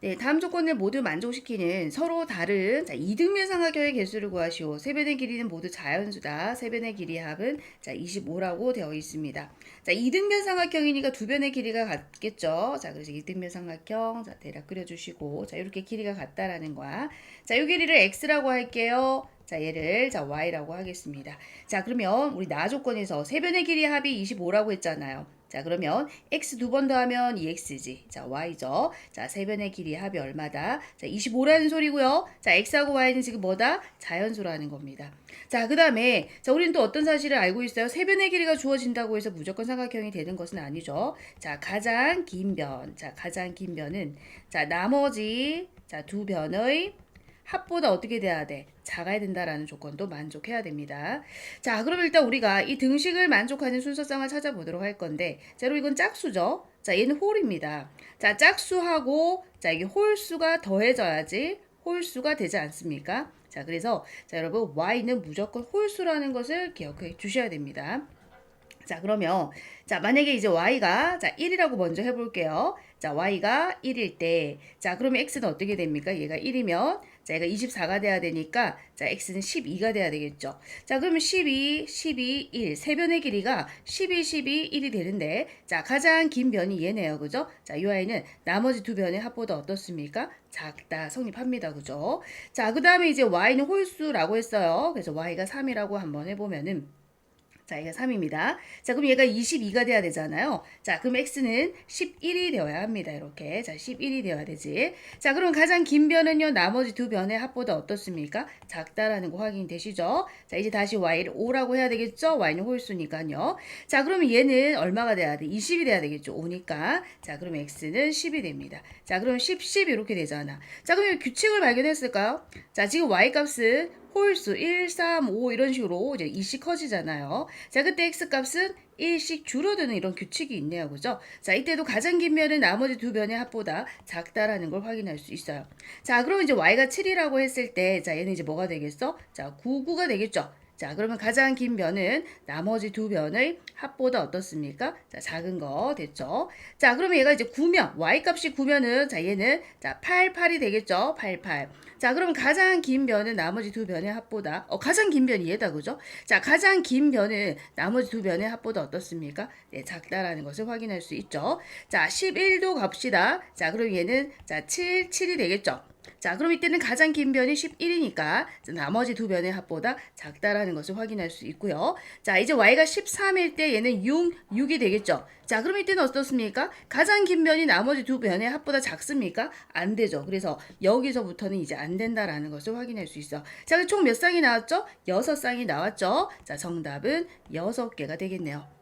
네, 다음 조건을 모두 만족시키는 서로 다른 자, 이등변 삼각형의 개수를 구하시오. 세 변의 길이는 모두 자연수다. 세 변의 길이 합은 자, 25라고 되어 있습니다. 자, 이등변 삼각형이니까 두 변의 길이가 같겠죠. 자, 그래서 이등변 삼각형 자, 대략 그려 주시고 자, 이렇게 길이가 같다라는 거야. 자, 이 길이를 x라고 할게요. 자, 얘를 자, y라고 하겠습니다. 자, 그러면 우리 나 조건에서 세 변의 길이 합이 25라고 했잖아요. 자, 그러면 x 두 번 더하면 2x지. 자, y죠. 자, 세 변의 길이 합이 얼마다? 자, 25라는 소리고요. 자, x하고 y는 지금 뭐다? 자연수라는 겁니다. 자, 그 다음에 자, 우리는 또 어떤 사실을 알고 있어요? 세 변의 길이가 주어진다고 해서 무조건 삼각형이 되는 것은 아니죠. 자, 가장 긴 변. 자, 가장 긴 변은 자, 나머지 자, 두 변의 합보다 어떻게 돼야 돼? 작아야 된다라는 조건도 만족해야 됩니다. 자, 그럼 일단 우리가 이 등식을 만족하는 순서상을 찾아보도록 할 건데, 자, 여러분 이건 짝수죠? 자, 얘는 홀입니다. 자, 짝수하고, 자, 이게 홀수가 더해져야지 홀수가 되지 않습니까? 자, 그래서, 자, 여러분, y는 무조건 홀수라는 것을 기억해 주셔야 됩니다. 자, 그러면, 자, 만약에 이제 y가, 자, 1이라고 먼저 해 볼게요. 자, y가 1일 때, 자, 그러면 x는 어떻게 됩니까? 얘가 1이면, 자, 얘가 24가 돼야 되니까, 자, x는 12가 돼야 되겠죠. 자, 그러면 12, 12, 1. 세 변의 길이가 12, 12, 1이 되는데, 자, 가장 긴 변이 얘네요. 그죠? 자, 이 아이는 나머지 두 변의 합보다 어떻습니까? 작다. 성립합니다. 그죠? 자, 그 다음에 이제 y는 홀수라고 했어요. 그래서 y가 3이라고 한번 해 보면은, 자, 얘가 3입니다. 자, 그럼 얘가 22가 돼야 되잖아요. 자, 그럼 x는 11이 되어야 합니다. 이렇게. 자, 11이 되어야 되지. 자, 그럼 가장 긴 변은요, 나머지 두 변의 합보다 어떻습니까? 작다라는 거 확인되시죠? 자, 이제 다시 y를 5라고 해야 되겠죠? y는 홀수니까요. 자, 그러면 얘는 얼마가 돼야 돼? 20이 돼야 되겠죠? 5니까. 자, 그럼 x는 10이 됩니다. 자, 그럼 10, 10 이렇게 되잖아. 자, 그럼 이 규칙을 발견했을까요? 자, 지금 y 값은 홀수 1, 3, 5 이런 식으로 이제 2씩 커지잖아요. 자, 그때 x 값은 1씩 줄어드는 이런 규칙이 있네요. 그죠? 자, 이때도 가장 긴 변은 나머지 두 변의 합보다 작다라는 걸 확인할 수 있어요. 자, 그러면 이제 y가 7이라고 했을 때, 자, 얘는 이제 뭐가 되겠어? 자, 9, 9가 되겠죠? 자, 그러면 가장 긴 변은 나머지 두 변의 합보다 어떻습니까? 자, 작은 거 됐죠? 자, 그러면 얘가 이제 9면, y 값이 9면은, 자, 얘는, 자, 8, 8이 되겠죠? 8, 8. 자, 그럼 가장 긴 변은 나머지 두 변의 합보다, 어, 가장 긴 변이 얘다, 그죠? 자, 가장 긴 변은 나머지 두 변의 합보다 어떻습니까? 네, 작다라는 것을 확인할 수 있죠. 자, 11도 갑시다. 자, 그럼 얘는, 자, 7, 7이 되겠죠? 자, 그럼 이때는 가장 긴 변이 11이니까 나머지 두 변의 합보다 작다라는 것을 확인할 수 있고요. 자, 이제 y가 13일 때 얘는 6, 6이 되겠죠. 자, 그럼 이때는 어떻습니까? 가장 긴 변이 나머지 두 변의 합보다 작습니까? 안 되죠. 그래서 여기서부터는 이제 안 된다라는 것을 확인할 수 있어. 자, 총 몇 쌍이 나왔죠? 6쌍이 나왔죠. 자, 정답은 6개가 되겠네요.